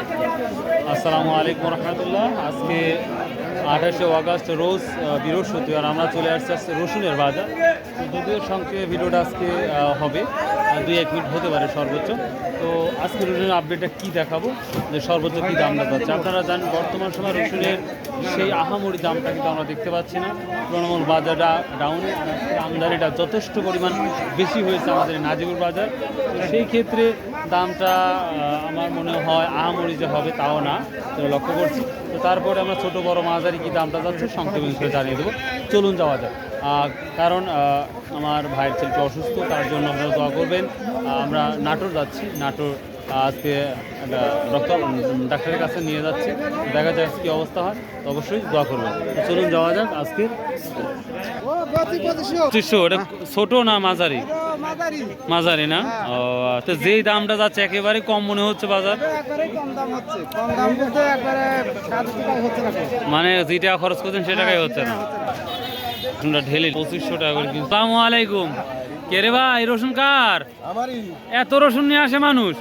আসসালামু আলাইকুম রহমতুল্লাহ। আজকে আঠাশে আগস্ট, রোজ বৃহস্পতিবার আমরা চলে আসছি আজকে রসুনের বাজার। যদিও সংক্ষেপে ভিডিওটা আজকে হবে দুই এক মিনিট হতে পারে সর্বোচ্চ। তো আজকে রসুনের আপডেটটা কী দেখাবো? যে সর্বোচ্চ কী দামটা পাচ্ছে আপনারা জানেন, বর্তমান সময় রসুনের সেই আহামরি দামটা কিন্তু আমরা দেখতে পাচ্ছি না। তৃণমূল বাজারটা ডাউন আমদানিটা যথেষ্ট পরিমাণ বেশি হয়েছে আমাদের নাজিবুর বাজার। সেই ক্ষেত্রে দামটা আমার মনে হয় আহামরি যে হবে তাও না, তো লক্ষ্য করছি। তো তারপরে আমরা ছোট বড় মাঝারি কি দামটা যাচ্ছে সংক্ষেপে করে জানিয়ে দেবো। চলুন যাওয়া যাক। কারণ আমার ভাইয়ের ছেলেটি অসুস্থ, তার জন্য আপনারা দোয়া করবেন। আমরা নাটোর যাচ্ছি, নাটোর আজকে একটা ডক্টর ডাক্তারের কাছে নিয়ে যাচ্ছি। দেখা যাক কী অবস্থা হয়। অবশ্যই দোয়া করব চলুন যাওয়া যাক আজকে। পঁচিশশো এটা ছোটো না মাঝারি? মাঝারি না? ও, তো যেই দামটা যাচ্ছে একেবারে কম মনে হচ্ছে বাজার। মানে যে টাকা খরচ করছেন সে টাকাই হচ্ছে না। আমরা ঢেলে পঁচিশশো টাকা করে কিনছি। আলাইকুম। কে রে ভাই রসুন কার? এত রসুন নিয়ে আসে মানুষ।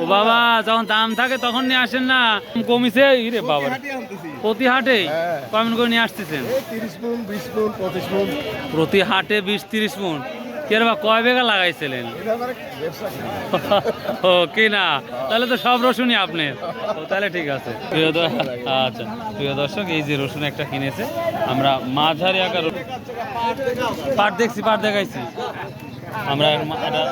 ও বাবা যখন দাম থাকে তখন নিয়ে আসেন না। কমিছে ইরে বাবা প্রতি হাটে। কমেন্ট করে নিয়ে আসতেছেন? প্রতি হাটে বিশ তিরিশ মন। কে রে বা কয় বেগা লাগাইছিলেন? ও, কি না? তাহলে তো সব রসুনই আপনার তাহলে ঠিক আছে। প্রিয় আচ্ছা প্রিয় দর্শক, এই যে রসুন একটা কিনেছে, আমরা মাঝারি আকার পাট দেখছি, পাট দেখাইছি। আমরা এটা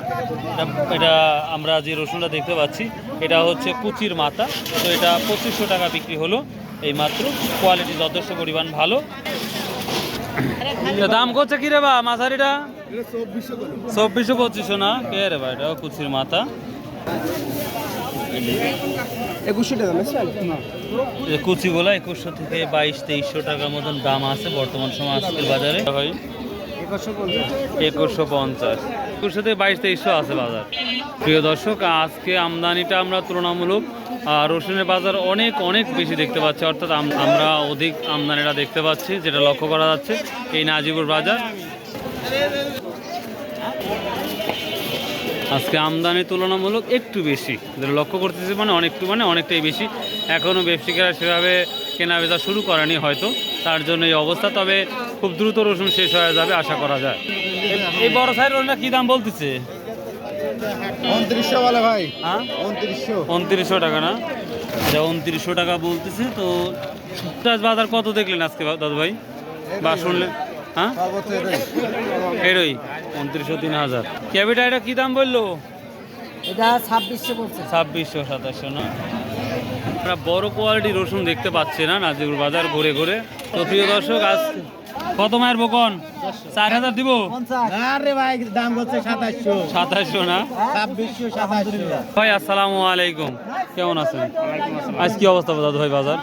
এটা- আমরা যে রসুনটা দেখতে পাচ্ছি, এটা হচ্ছে কুচির মাথা। তো এটা পঁচিশশো টাকা বিক্রি হলো। এই মাত্র কোয়ালিটি যথেষ্ট পরিমাণ ভালো। দাম করছে কি রে বা মাঝারিটা? চব্বিশশো পঁচিশশো না? কে রে ভাই এটা কুচির মাথা? একুশশো টাকা কুচিগুলো একুশশো থেকে বাইশ তেইশশো টাকার মতন দাম আছে বর্তমান সময় আজকের বাজারে। ভাই। একুশশো পঞ্চাশ। একুশশো থেকে বাইশ তেইশশো আছে বাজার। প্রিয় দর্শক আজকে আমদানিটা আমরা তুলনামূলক রসুনের বাজার অনেক অনেক বেশি দেখতে পাচ্ছি। অর্থাৎ আমরা অধিক আমদানিটা দেখতে পাচ্ছি যেটা লক্ষ্য করা যাচ্ছে এই নাজিবুর বাজার। আজকে আমদানি তুলনামূলক একটু বেশি। যেটা লক্ষ্য করতেছি মানে অনেকটু মানে অনেকটাই বেশি। এখনও ব্যবসায়ীরা সেভাবে কেনা বেচা শুরু করেনি হয়তো। তার জন্য এই অবস্থা তবে খুব দ্রুত রসুন শেষ হয়ে যাবে আশা করা যায়। এই- বড় সাইজ রসুনটা কী দাম বলতেছে? উনত্রিশশো বলে ভাই। হ্যাঁ? উনত্রিশশো। উনত্রিশশো টাকা না? এটা উনত্রিশশো টাকা বলতেছে তো বাজার কত দেখলেন আজকে দাদু ভাই বা শুনলেন? হ্যাঁ? এরই উনত্রিশশো তিন হাজার। ক্যাবিটা এটা কী দাম বলল? এটা ছাব্বিশশো পড়ছে। ছাব্বিশশো সাতাশশো না? আমরা বড় কোয়ালিটি রসুন দেখতে পাচ্ছি না নাজিবুর বাজার ঘুরে ঘুরে। তো প্রিয় দর্শক আজ কত মায়ের বকন? চার হাজার দিব? আরে ভাই দাম সাতাশশো। না? ভাই আসসালামু আলাইকুম। কেমন আছেন? আজ কি অবস্থা দাদু ভাই বাজার?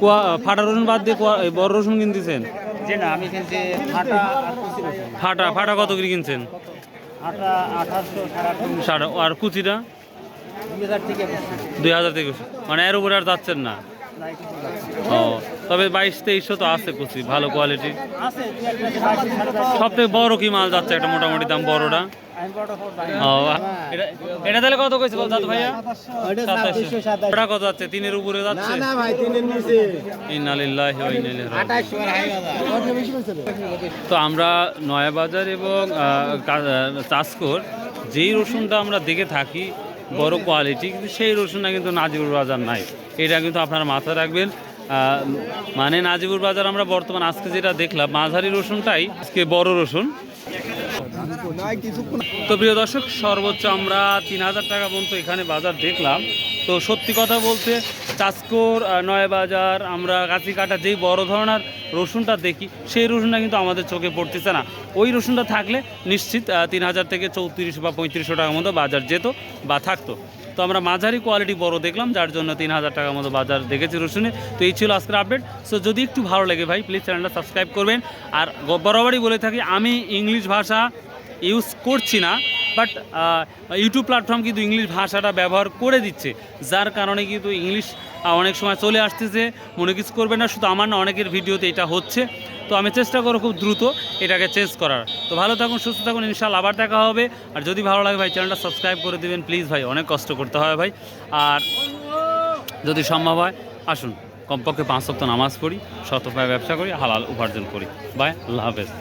কুয়া ফাটা রসুন বাদ দিয়ে বড় রসুন কিনতেছেন? যে না আমি কিনছি ফাটা ফাটা ফাটা কত করে কিনছেন? সাড়ে আর কুচিটা? দুই হাজার থেকে মানে এর উপরে আর যাচ্ছেন না। ও। তবে বাইশ তেইশশো তো আছে কুচি ভালো কোয়ালিটি। সব থেকে বড় কি মাল যাচ্ছে একটা মোটামুটি দাম বড়টা এটা তাহলে কত কইছে বল দাদু ভাইয়া। ওটা কত যাচ্ছে তিনের উপরে যাচ্ছে না ভাই তিনের নিচে ইন্নালিল্লাহি ওয়া ইন্না ইলাইহি রাজিউন। আঠাশশো আর হাই বাজার। ওটা বেশি বলছে তো? আমরা নয়াবাজার এবং চাষকর যেই রসুনটা আমরা দেখে থাকি বড় কোয়ালিটি কিন্তু সেই রসুনটা কিন্তু নাজিবুর বাজার নাই এটা কিন্তু আপনারা মাথায় রাখবেন মানে নাজিবুর বাজার আমরা বর্তমান আজকে যেটা দেখলাম, মাঝারি রসুনটাই আজকে বড় রসুন। তো প্রিয় দর্শক, সর্বোচ্চ আমরা তিন হাজার টাকা পর্যন্ত এখানে বাজার দেখলাম। তো সত্যি কথা বলতে, চাষকর নয়াবাজার, আমরা কাছি কাটা যেই বড় ধরনের রসুনটা দেখি, সেই রসুনটা কিন্তু আমাদের চোখে পড়তেছে না। ওই রসুনটা থাকলে নিশ্চিত তিন হাজার থেকে চৌত্রিশ বা পঁয়ত্রিশশো টাকার মতো বাজার যেত বা থাকতো। তো আমরা মাঝারি কোয়ালিটি বড় দেখলাম, যার জন্য তিন হাজার টাকার মতো বাজার দেখেছি রসুনে। তো এই ছিল আজকের আপডেট সো যদি একটু ভালো লাগে ভাই প্লিজ চ্যানেলটা সাবস্ক্রাইব করবেন। আর বরাবরই বলে থাকি, আমি ইংলিশ ভাষা ইউজ করছি না। বাট ইউটিউব প্ল্যাটফর্ম কিন্তু ইংলিশ ভাষাটা ব্যবহার করে দিচ্ছে, যার কারণে কিন্তু ইংলিশ অনেক সময় চলে আসতেছে, মনে কিছু করবে না, শুধু আমার না, অনেকের ভিডিওতে এটা হচ্ছে। তো আমি চেষ্টা করব খুব দ্রুত এটাকে চেঞ্জ করার। তো ভালো থাকুন, সুস্থ থাকুন ইনশাল্লাহ আবার দেখা হবে। আর যদি ভালো লাগে ভাই চ্যানেলটা সাবস্ক্রাইব করে দেবেন প্লিজ ভাই, অনেক কষ্ট করতে হয় ভাই। আর যদি সম্ভব হয়, আসুন, কমপক্ষে পাঁচ সপ্তাহ নামাজ পড়ি শতপায় ব্যবসা করি, হালাল উপার্জন করি। বাই আল্লাহ হাফেজ।